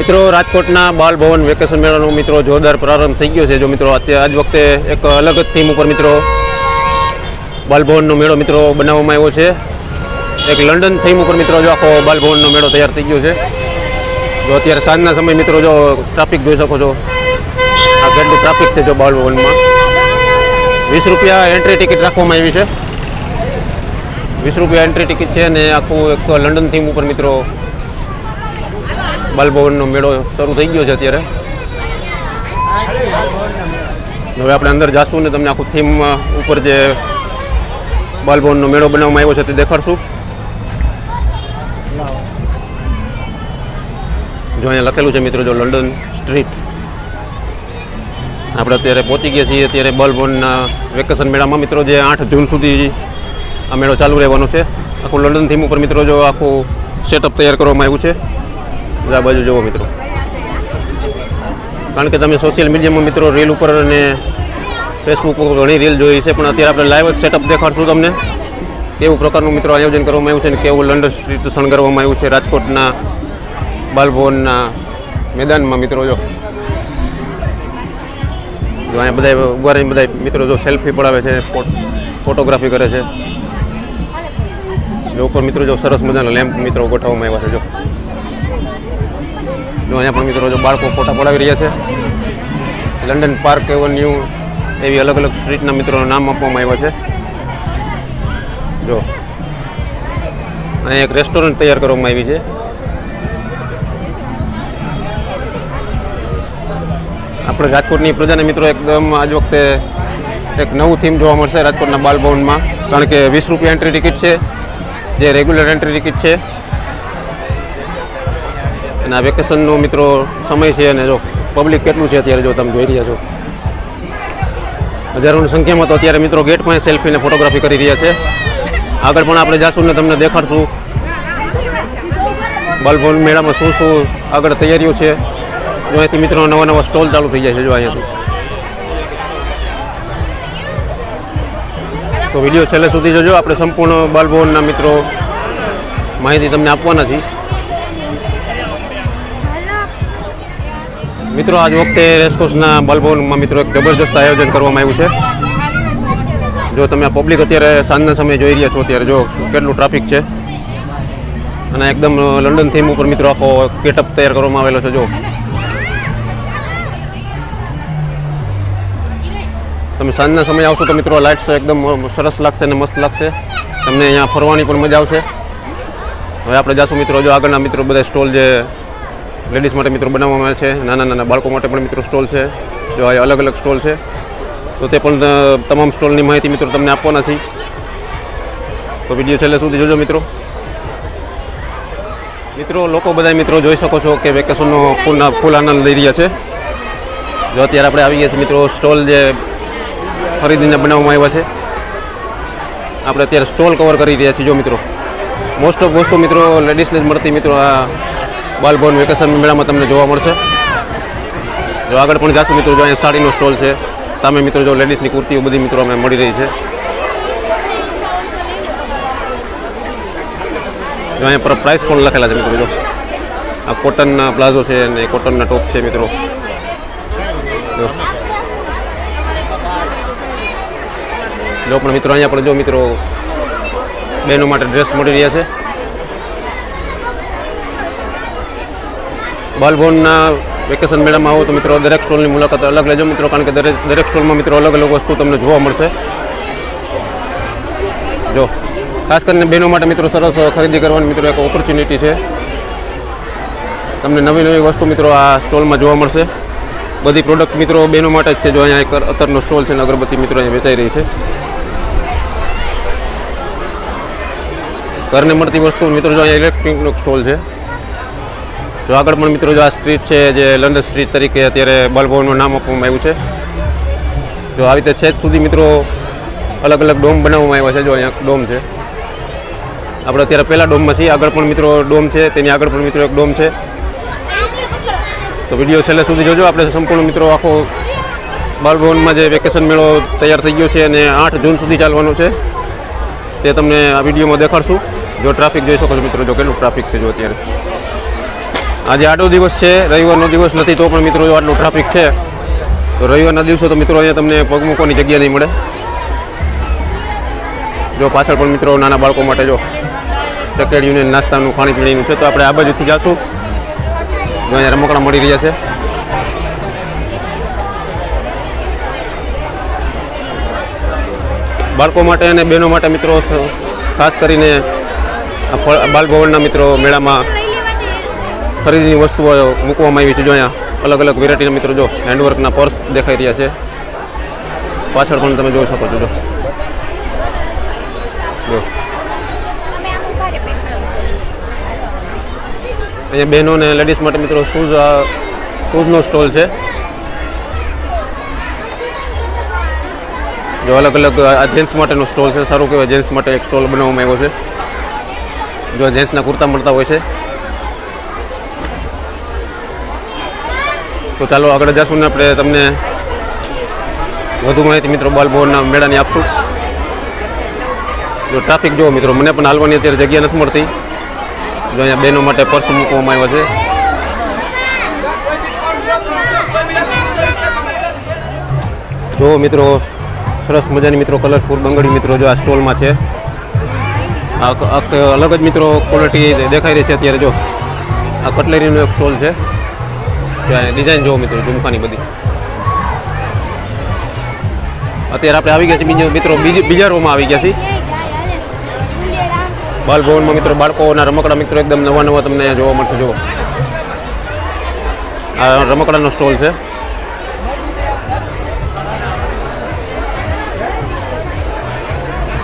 મિત્રો, રાજકોટના બાલ ભવન વેકેશન મેળાનો મિત્રો જોરદાર પ્રારંભ થઈ ગયો છે. જો મિત્રો, અત્યારે આજ વખતે એક અલગ જ થીમ ઉપર મિત્રો બાલભવનનો મેળો મિત્રો બનાવવામાં આવ્યો છે. એક લંડન થીમ ઉપર મિત્રો જો આખો બાલભવનનો મેળો તૈયાર થઈ ગયો છે. જો અત્યારે સાંજના સમય મિત્રો જો ટ્રાફિક જોઈ શકો છો. આ કેટલું ટ્રાફિક છે જો બાલભવનમાં. વીસ રૂપિયા એન્ટ્રી ટિકિટ રાખવામાં આવી છે. વીસ રૂપિયા એન્ટ્રી ટિકિટ છે અને આખું એક લંડન થીમ ઉપર મિત્રો બાલભવનનો મેળો શરૂ થઈ ગયો છે અત્યારે. હવે આપણે અંદર જાશું ને તમને આખું થીમ ઉપર જે બાલભવનનો મેળો બનાવવામાં આવ્યો છે તે દેખાડશું. જો અહીંયા લખેલું છે મિત્રો, જો લંડન સ્ટ્રીટ આપણે અત્યારે પહોંચી ગયા છીએ અત્યારે બાલભવનના વેકેશન મેળામાં. મિત્રો, જે આઠ જૂન સુધી આ મેળો ચાલુ રહેવાનો છે. આખું લંડન થીમ ઉપર મિત્રો, જો આખું સેટઅપ તૈયાર કરવામાં આવ્યું છે. આ બાજુ જુઓ મિત્રો. કારણ કે તમે સોશિયલ મીડિયામાં મિત્રો રીલ ઉપર અને ફેસબુક ઉપર ઘણી રીલ જોઈ છે, પણ અત્યારે આપણે લાઈવ સેટઅપ દેખાડશું તમને. કેવું પ્રકારનું મિત્રો આયોજન કરવામાં આવ્યું છે અને કેવું લંડન સ્ટ્રીટ શણગારવામાં આવ્યું છે, રાજકોટના બાલભવનના મેદાનમાં મિત્રો જો. અહીંયા બધા ઊભા રહીને બધા મિત્રો જો સેલ્ફી પડાવે છે ફોટોગ્રાફી કરે છે. ઉપર મિત્રો જો સરસ મજાના લેમ્પ મિત્રો ગોઠવવામાં આવ્યા છે, જો. જો અહીંયા પણ મિત્રો જો બાળકો ફોટા પડાવી રહ્યા છે. લંડન પાર્ક એવન્યુ એવી અલગ અલગ સ્ટ્રીટના મિત્રોના નામ આપવામાં આવ્યા છે. જો, અહીંયા એક રેસ્ટોરન્ટ તૈયાર કરવામાં આવી છે. આપણે રાજકોટની પ્રજાને મિત્રો એકદમ આજ વખતે એક નવું થીમ જોવા મળશે રાજકોટના બાલભવનમાં. કારણ કે વીસ રૂપિયા એન્ટ્રી ટિકિટ છે, જે રેગ્યુલર એન્ટ્રી ટિકિટ છે. અને આ વેકેશનનો મિત્રો સમય છે અને જો પબ્લિક કેટલું છે અત્યારે જો તમે જોઈ રહ્યા છો. હજારોની સંખ્યામાં તો અત્યારે મિત્રો ગેટ પાસે સેલ્ફીને ફોટોગ્રાફી કરી રહ્યા છે. આગળ પણ આપણે જાશું ને તમને દેખાડશું. બાલભવન મેળામાં શું શું આગળ તૈયારીઓ છે. જો અહીંથી મિત્રો નવા નવા સ્ટોલ ચાલુ થઈ જાય છે જો અહીંયાથી. તો વીડિયો છેલ્લે સુધી જોજો. આપણે સંપૂર્ણ બાલભવનના મિત્રો માહિતી તમને આપવાના છીએ. મિત્રો, આજ વખતે રેસકોર્સના બાલભવનમાં મિત્રો એક જબરજસ્ત આયોજન કરવામાં આવ્યું છે. જો તમે પબ્લિક અત્યારે સાંજના સમયે જોઈ રહ્યા છો અત્યારે જો કેટલું ટ્રાફિક છે. અને એકદમ લંડન થીમ ઉપર મિત્રો આખો ગેટઅપ તૈયાર કરવામાં આવેલો છે, જો. તમે સાંજના સમયે આવશો તો મિત્રો લાઇટ્સ એકદમ સરસ લાગશે અને મસ્ત લાગશે. તમને અહીંયા ફરવાની પણ મજા આવશે. હવે આપણે જાશું મિત્રો, જો આગળના મિત્રો બધા સ્ટોલ જે લેડીઝ માટે મિત્રો બનાવવામાં આવે છે. નાના નાના બાળકો માટે પણ મિત્રો સ્ટોલ છે. જો આ અલગ અલગ સ્ટોલ છે. તો તે પણ તમામ સ્ટોલની માહિતી મિત્રો તમને આપવાના છે તો વીડિયો છેલ્લે સુધી જોજો મિત્રો. મિત્રો, લોકો બધા મિત્રો જોઈ શકો છો કે વેકેશનનો ફૂલ ફૂલ આનંદ લઈ રહ્યા છે. જો અત્યારે આપણે આવી ગયા છીએ મિત્રો, સ્ટોલ જે ખરીદીને બનાવવામાં આવ્યા છે. આપણે અત્યારે સ્ટોલ કવર કરી રહ્યા છીએ, જો મિત્રો. મોસ્ટ ઓફ વસ્તુ મિત્રો લેડીઝને જ મળતી મિત્રો આ બાલભવન વેકેશન મેળામાં તમને જોવા મળશે. જો આગળ પણ જાશું મિત્રો, જો અહીંયા સાડીનો સ્ટોલ છે, સામે મિત્રો જો લેડીઝની કુર્તીઓ બધી મિત્રો અમે મળી રહી છે. જો અહીંયા પર પ્રાઇસ પણ લખેલા છે મિત્રો, જો. આ કોટનના પ્લાઝો છે અને કોટનના ટોપ છે મિત્રો. જો. પણ મિત્રો, અહીંયા પણ જો મિત્રો બહેનો માટે ડ્રેસ મળી રહ્યા છે. બાલભવનના વેકેશન મેળામાં આવો તો મિત્રો દરેક સ્ટોલની મુલાકાત અલગ લેજો મિત્રો, કારણ કે દરેક દરેક સ્ટોલમાં મિત્રો અલગ અલગ વસ્તુ તમને જોવા મળશે. જો, ખાસ કરીને બહેનો માટે મિત્રો સરસ ખરીદી કરવાની મિત્રો એક ઓપોર્ચ્યુનિટી છે. તમને નવી નવી વસ્તુ મિત્રો આ સ્ટોલમાં જોવા મળશે. બધી પ્રોડક્ટ મિત્રો બહેનો માટે જ છે, જો અહીંયા એક અત્તરનો સ્ટોલ છે અગરબત્તી મિત્રો અહીંયા વેચાઈ રહી છે. ઘરને મળતી વસ્તુ મિત્રો જો અહીંયા ઇલેક્ટ્રિકનો સ્ટોલ છે. જો આગળ પણ મિત્રો જો આ સ્ટ્રીટ છે, જે લંડન સ્ટ્રીટ તરીકે અત્યારે બાલભવનનું નામ આપવામાં આવ્યું છે. જો આવી રીતે છેક સુધી મિત્રો અલગ અલગ ડોમ બનાવવામાં આવ્યા છે, જો અહીંયા ડોમ છે. આપણે અત્યારે પહેલાં ડોમમાં છીએ, આગળ પણ મિત્રો ડોમ છે, તેની આગળ પણ મિત્રો એક ડોમ છે. તો વીડિયો છેલ્લે સુધી જોજો, આપણે સંપૂર્ણ મિત્રો આખો બાલભવનમાં જે વેકેશન મેળો તૈયાર થઈ ગયો છે અને આઠ જૂન સુધી ચાલવાનો છે. તે તમને આ વિડીયોમાં દેખાડશું. જો ટ્રાફિક જોઈ શકો છો મિત્રો, જો કેટલું ટ્રાફિક છે જો અત્યારે. આજે આડો દિવસ છે, રવિવારનો દિવસ નથી તો પણ મિત્રો, આટલો ટ્રાફિક છે. તો રવિવારના દિવસો તો મિત્રો અહીંયા તમને પગ મૂકવાની જગ્યા નહીં મળે. જો પાછળ પણ મિત્રો નાના બાળકો માટે જો ચકેડ્યું ને નાસ્તાનું, ખાણીપીણીનું છે, તો આપણે આ બાજુથી જાશું. જો અહીંયા રમકડા મળી રહ્યા છે. બાળકો માટે અને બહેનો માટે મિત્રો, ખાસ કરીને બાલભવનના મિત્રો મેળામાં ખરીદીની વસ્તુઓ મૂકવામાં આવી છે. જો અહીંયા અલગ અલગ વેરાયટીના મિત્રો જો હેન્ડવર્કના પર્સ દેખાઈ રહ્યા છે. પાછળ પણ તમે જોઈ શકો છો, જો. અહીંયા બહેનો અને લેડીઝ માટે મિત્રો શૂઝ શૂઝનો સ્ટોલ છે. જો અલગ અલગ, આ જેન્ટ્સ માટેનો સ્ટોલ છે. સારું કહેવાય જેન્ટ્સ માટે એક સ્ટોલ બનાવવામાં આવ્યો છે. જો જેન્ટ્સના કુર્તા મળતા હોય છે. તો ચાલો આગળ જશું ને આપણે તમને વધુ માહિતી મિત્રો બાલભવનના મેળાની આપશું. જો ટ્રાફિક જુઓ મિત્રો, મને પણ હાલવાની અત્યારે જગ્યા નથી મળતી. જો અહીંયા બહેનો માટે પર્સ મૂકવામાં આવ્યો છે. જો મિત્રો, સરસ મજાની મિત્રો કલરફુલ બંગડી મિત્રો જો આ સ્ટોલમાં છે. આ અલગ જ મિત્રો ક્વોલિટી દેખાઈ રહી છે અત્યારે જો. આ કટલેરીનો એક સ્ટોલ છે. ત્યાં ડિઝાઇન જોવો મિત્રો ઝુમખાની બધી. અત્યારે આપણે આવી ગયા છીએ બીજા મિત્રો, બીજી બીજા રોમાં આવી ગયા છીએ. બાલભવનમાં મિત્રો, બાળકોના રમકડા મિત્રો, એકદમ નવા નવા તમને અહીંયા જોવા મળશે, જુઓ. આ રમકડાનો સ્ટોલ છે.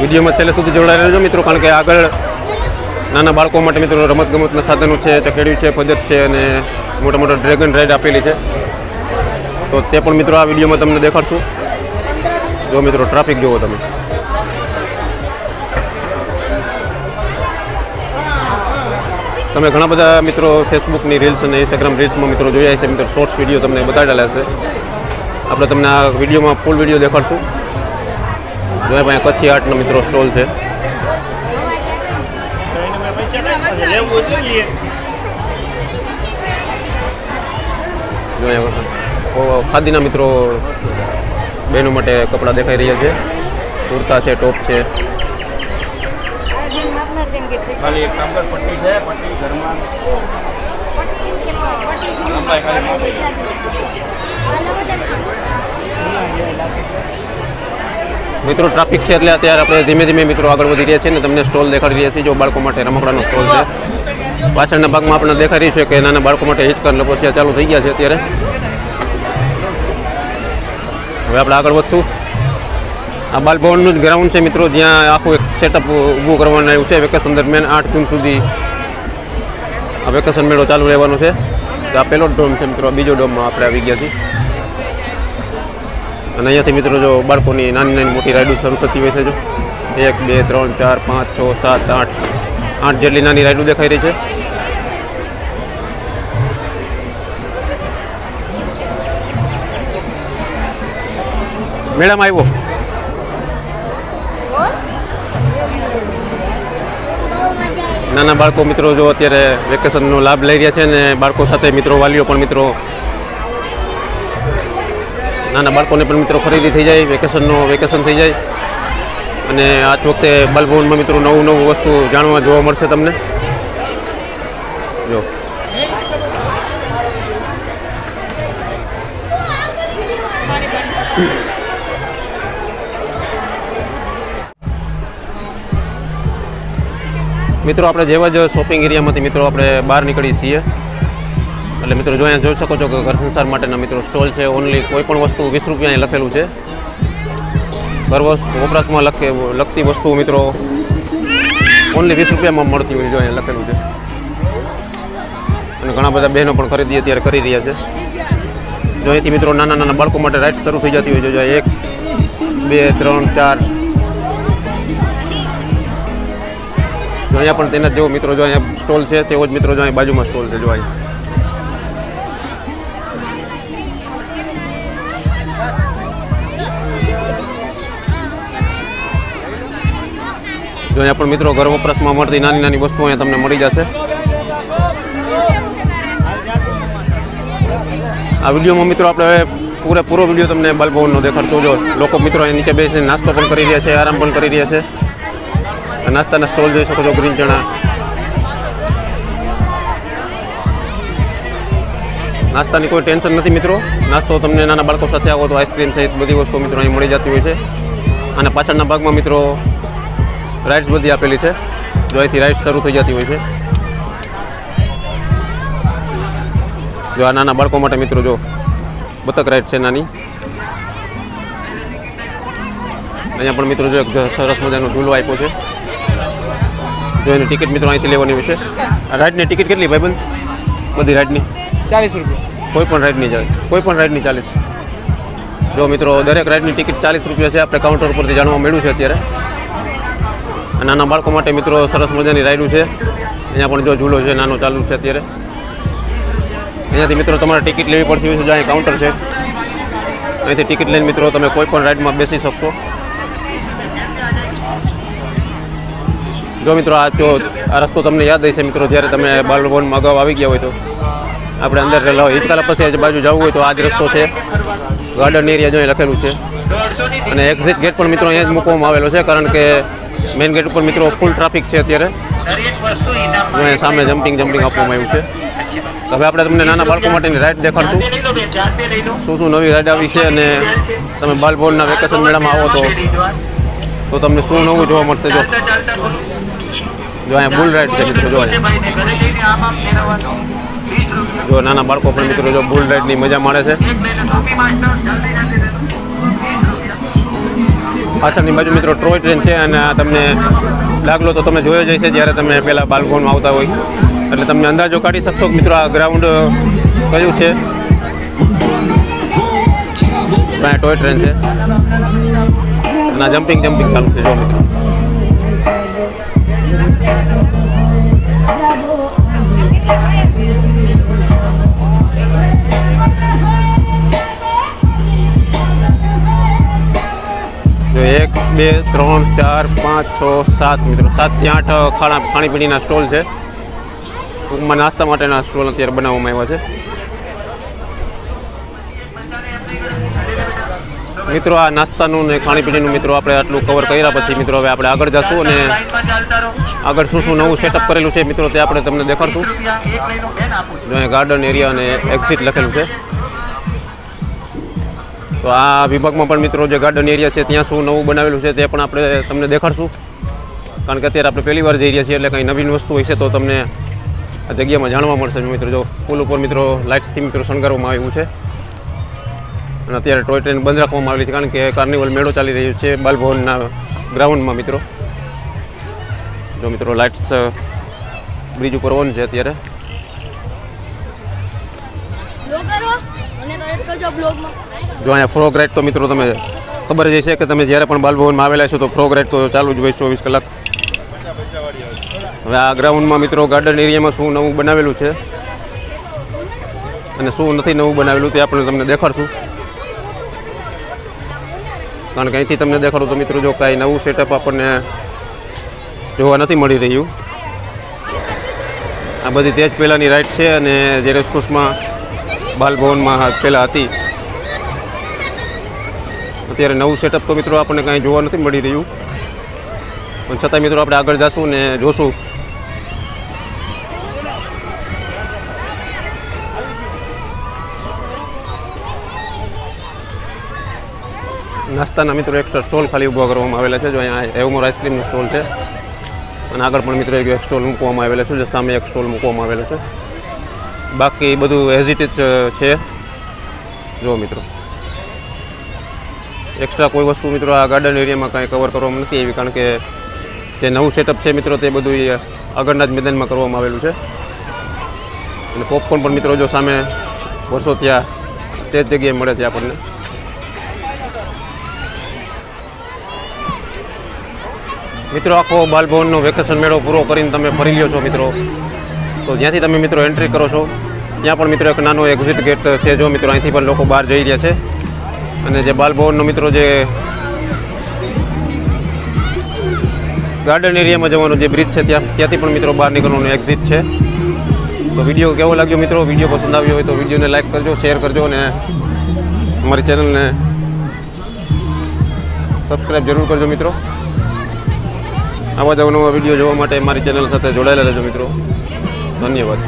વિડીયોમાં છેલ્લે સુધી જોડાઈ રહેજો મિત્રો, કારણ કે આગળ નાના બાળકો માટે મિત્રો રમતગમતના સાધનો છે, ચકેડ્યું છે પદત છે અને મોટા મોટા ડ્રેગન રાઇડ આપેલી છે. તો તે પણ મિત્રો આ વિડીયોમાં તમને દેખાડશું. જો મિત્રો ટ્રાફિક જુઓ તમે. તમે ઘણા બધા મિત્રો ફેસબુકની રીલ્સ અને ઇન્સ્ટાગ્રામ રીલ્સમાં મિત્રો જોયા છે મિત્રો શોર્ટ્સ વીડિયો તમને બતાડેલા હશે. આપણે તમને આ વિડીયોમાં ફૂલ વીડિયો દેખાડશું. જો ભાઈ કચ્છી આર્ટનો મિત્રો સ્ટોલ છે. જોઈએ. ખાદીના મિત્રો બહેનો માટે કપડાં દેખાઈ રહ્યા છે. કુર્તા છે ટોપ છે. ખાલી એક કામ કર પટ્ટી છે પટ્ટી ઘરમાં. લંબાઈ ખાલી માપી મિત્રો ટ્રાફિક છે એટલે અત્યારે આપણે ધીમે ધીમે મિત્રો આગળ વધી રહ્યા છીએ ને તમને સ્ટોલ દેખાડી રહ્યા છીએ, જો બાળકો માટે રમકડાનો સ્ટોલ છે. પાછળના ભાગમાં આપણે દેખાઈ રહ્યું છે કે નાના બાળકો માટે હિચકર લપોસિયા ચાલુ થઈ ગયા છે અત્યારે. હવે આપણે આગળ વધશું. આ બાલભવનનું જ ગ્રાઉન્ડ છે મિત્રો, જ્યાં આખું એક સેટઅપ ઊભું કરવાનું આવ્યું છે વેકેશન દરમિયાન આઠ જૂન સુધી આ વેકેશન મેળો ચાલુ રહેવાનો છે. તો આ પહેલો ડોમ છે મિત્રો બીજો ડોમમાં આપણે આવી ગયા છીએ. અને અહીંયાથી મિત્રો જો બાળકોની નાની નાની મોટી રાઇડો શરૂ થતી હોય છે જો. એક, બે, ત્રણ, ચાર, પાંચ, છ, સાત, આઠ આઠ જેટલી નાની રાઇડો દેખાઈ રહી છે. મેડમ આવ્યો નાના બાળકો મિત્રો જો અત્યારે વેકેશનનો લાભ લઈ રહ્યા છે અને બાળકો સાથે મિત્રો વાલીઓ પણ મિત્રો નાના બાળકોને પણ મિત્રો ખરીદી થઈ જાય, વેકેશનનો વેકેશન થઈ જાય. અને આ જ વખતે બાલભવનમાં મિત્રો નવું નવું વસ્તુ જાણવા જોવા મળશે તમને. જો. મિત્રો, આપણે જેવા જ શોપિંગ એરિયામાંથી મિત્રો આપણે બહાર નીકળીએ છીએ. એટલે મિત્રો જો અહીંયા જોઈ શકો છો કે ઘર સંસાર માટેના મિત્રો સ્ટોલ છે ઓનલી કોઈ પણ વસ્તુ વીસ રૂપિયા અહીં લખેલું છે. ઘર વપરાશમાં લખે લગતી વસ્તુ મિત્રો ઓનલી વીસ રૂપિયામાં મળતી હોય જો અહીંયા લખેલું છે. અને ઘણા બધા બહેનો પણ ખરીદી અત્યારે કરી રહ્યા છે. જો અહીંથી મિત્રો નાના નાના બાળકો માટે રાઈટ શરૂ થઈ જતી હોય જો એક, બે, ત્રણ, ચાર. જો અહીંયા પણ તેના જેવો મિત્રો જો અહીંયા સ્ટોલ છે, તેવો જ મિત્રો જો અહીંયા બાજુમાં સ્ટોલ છે, જો અહીંયા. જો અહીંયા પણ મિત્રો ઘર વપરાશમાં મળતી નાની નાની વસ્તુઓ અહીંયા તમને મળી જશે. આ વિડીયોમાં મિત્રો આપણે પૂરેપૂરો વીડિયો તમને બાલભવનનો દેખાડતો જો લોકો મિત્રો અહીં નીચે બેસીને નાસ્તો પણ કરી રહ્યા છે, આરામ પણ કરી રહ્યા છે. નાસ્તાના સ્ટોલ જોઈ શકો છો, ગ્રીન ચણા. નાસ્તાની કોઈ ટેન્શન નથી મિત્રો. નાસ્તો તમને નાના બાળકો સાથે આવો તો આઈસ્ક્રીમ સહિત બધી વસ્તુ મિત્રો અહીં મળી જતી હોય છે. અને પાછળના ભાગમાં મિત્રો રાઇડ્સ બધી આપેલી છે. જો અહીંથી રાઇડ્સ શરૂ થઈ જતી હોય છે. જો આ નાના બાળકો માટે મિત્રો જો બતક રાઈડ છે નાની. અહીંયા પણ મિત્રો જો એક સરસ મજાનો ઝૂલો આપ્યો છે. જો એની ટિકિટ મિત્રો અહીંથી લેવાની હોય છે. આ રાઈડની ટિકિટ કેટલી ભાઈ બંધ? બધી રાઈડની ચાલીસ રૂપિયા. કોઈ પણ રાઇડની જાય. કોઈ પણ રાઈડની ચાલીસ. જો મિત્રો દરેક રાઇડની ટિકિટ ચાલીસ રૂપિયા છે. આપણે કાઉન્ટર ઉપરથી જાણવા મળ્યું છે અત્યારે. નાના બાળકો માટે મિત્રો સરસ મજાની રાઈડું છે. અહીંયા પણ જો ઝૂલો છે, નાનો ચાલુ છે અત્યારે. અહીંયાથી મિત્રો તમારે ટિકિટ લેવી પડશે જો અહીં કાઉન્ટર છે. અહીંથી ટિકિટ લઈને મિત્રો તમે કોઈ પણ રાઇડમાં બેસી શકશો. જો મિત્રો આ જો આ રસ્તો તમને યાદ હશે મિત્રો, જ્યારે તમે બાલભવનમાં અગાઉ આવી ગયા હોય તો. આપણે અંદર રહેલા હોય. પછી પાસે આ બાજુ જવું હોય તો આ જ રસ્તો છે. ગાર્ડન એરિયા જો લખેલું છે. અને એક્ઝિટ ગેટ પણ મિત્રો અહીંયા જ મૂકવામાં આવેલો છે, કારણ કે મેઇન ગેટ ઉપર મિત્રો ફૂલ ટ્રાફિક છે અત્યારે. અહીંયા સામે જમ્પિંગ જમ્પિંગ આપવામાં આવ્યું છે. હવે આપણે તમને નાના બાળકો માટેની રાઈડ દેખાડશું. શું શું નવી રાઈડ આવી છે અને તમે બાલભવનના વેકેશન મેળામાં આવો તો? તો તમને શું નવું જોવા મળશે જો? જો અહીંયા બુલ રાઈડ છે મિત્રો, જો જો નાના બાળકો પણ મિત્રો જો બુલ રાઈડની મજા માણે છે. પાછળની બાજુ મિત્રો ટ્રોય ટ્રેન છે અને આ તમને લાગલો તો તમે જોયો જ હશે જ્યારે તમે પહેલાં બાલભવનમાં આવતા હોય. એટલે તમે અંદાજો કાઢી શકશો મિત્રો આ ગ્રાઉન્ડ કયું છે? ટોય ટ્રેન છે. ના જમ્પિંગ જમ્પિંગ ચાલુ છે. જો મિત્રો. જો એક, બે, ત્રણ, ચાર, પાંચ, છ, સાત મિત્રો. સાતથી આઠ ખાણા, ખાણીપીણીના સ્ટોલ છે. ટૂંકમાં નાસ્તા માટેના સ્ટોલ અત્યારે બનાવવામાં આવ્યા છે. મિત્રો, આ નાસ્તાનું ને ખાણીપીણીનું મિત્રો આપણે આટલું કવર કર્યા પછી મિત્રો હવે આપણે આગળ જશું અને આગળ શું શું નવું સેટઅપ કરેલું છે મિત્રો તે આપણે તમને દેખાડશું. ગાર્ડન એરિયા અને એક્ઝિટ લખેલું છે. તો આ વિભાગમાં પણ મિત્રો જે ગાર્ડન એરિયા છે, ત્યાં શું નવું બનાવેલું છે તે પણ આપણે તમને દેખાડશું. કારણ કે અત્યારે આપણે પહેલી વાર જઈ રહ્યા છીએ એટલે કંઈ નવીન વસ્તુ હશે તો તમને આ જગ્યામાં જાણવા મળશે. મિત્રો, જો પુલ ઉપર મિત્રો લાઇટ્સથી મિત્રો શણગારવામાં આવ્યું છે. અને અત્યારે ટોય ટ્રેન બંધ રાખવામાં આવેલી છે, કારણ કે કાર્નિવલ મેળો ચાલી રહ્યો છે બાલભવનના ગ્રાઉન્ડમાં મિત્રો. જો મિત્રો લાઇટ્સ બ્રિજ ઉપર ઓન છે અત્યારે. બ્લોગરો અને એડ કરજો બ્લોગમાં જો અહીંયા ફ્રોગ રાઇડ તો મિત્રો તમે ખબર જ છે કે તમે જ્યારે પણ બાલભવનમાં આવેલા છો તો ફ્રોગ રાઇડ તો ચાલુ જ હોય ચોવીસ કલાક. હવે આ ગ્રાઉન્ડમાં મિત્રો ગાર્ડન એરિયામાં શું નવું બનાવેલું છે? અને શું નથી નવું બનાવેલું તે આપણે તમને દેખાડશું. કારણ કે અહીંથી તમને દેખાડું તો મિત્રો જો કાંઈ નવું સેટઅપ આપણને જોવા નથી મળી રહ્યું. આ બધી તે જ પહેલાંની રાઈડ છે અને જે રેસકોર્સમાં બાલભવનમાં પહેલાં હતી. અત્યારે નવું સેટઅપ તો મિત્રો આપણને કાંઈ જોવા નથી મળી રહ્યું. પણ છતાં મિત્રો આપણે આગળ જશું ને જોશું. નાસ્તાના મિત્રો એક્સ્ટ્રા સ્ટોલ ખાલી ઊભા કરવામાં આવેલા છે. જો અહીંયા એવમોર આઈસ્ક્રીમનો સ્ટોલ છે. અને આગળ પણ મિત્રો એક સ્ટોલ મૂકવામાં આવેલો છે. જે સામે એક સ્ટોલ મૂકવામાં આવેલો છે. બાકી બધું હેઝિટેજ છે. જો મિત્રો. એક્સ્ટ્રા કોઈ વસ્તુ મિત્રો આ ગાર્ડન એરિયામાં કાંઈ કવર કરવામાં નથી આવી કારણ કે જે નવું સેટઅપ છે મિત્રો તે બધું આગળના જ મેદાનમાં કરવામાં આવેલું છે. અને પોપકોર્ન પણ મિત્રો જો સામે વર્ષો ત્યાં તે જ જગ્યાએ મળે છે આપણને. મિત્રો આખો બાલભવનનો વેકેશન મેળો પૂરો કરીને તમે ફરી લ્યો છો મિત્રો. તો જ્યાંથી તમે મિત્રો એન્ટ્રી કરો છો, ત્યાં પણ મિત્રો એક નાનો એક્ઝિટ ગેટ છે જો મિત્રો અહીંથી પણ લોકો બહાર જઈ રહ્યા છે. અને જે બાલભવનનો મિત્રો જે ગાર્ડન એરિયામાં જવાનો જે બ્રિજ છે ત્યાં, ત્યાંથી પણ મિત્રો બહાર નીકળવાનું એક્ઝિટ છે. તો વીડિયો કેવો લાગ્યો મિત્રો? વીડિયો પસંદ આવ્યો હોય તો વિડીયોને લાઈક કરજો શેર કરજો અને અમારી ચેનલને સબસ્ક્રાઈબ જરૂર કરજો મિત્રો. આવા જ અવનવા વીડિયો જોવા માટે મારી ચેનલ સાથે જોડાયેલા રહેજો મિત્રો. ધન્યવાદ.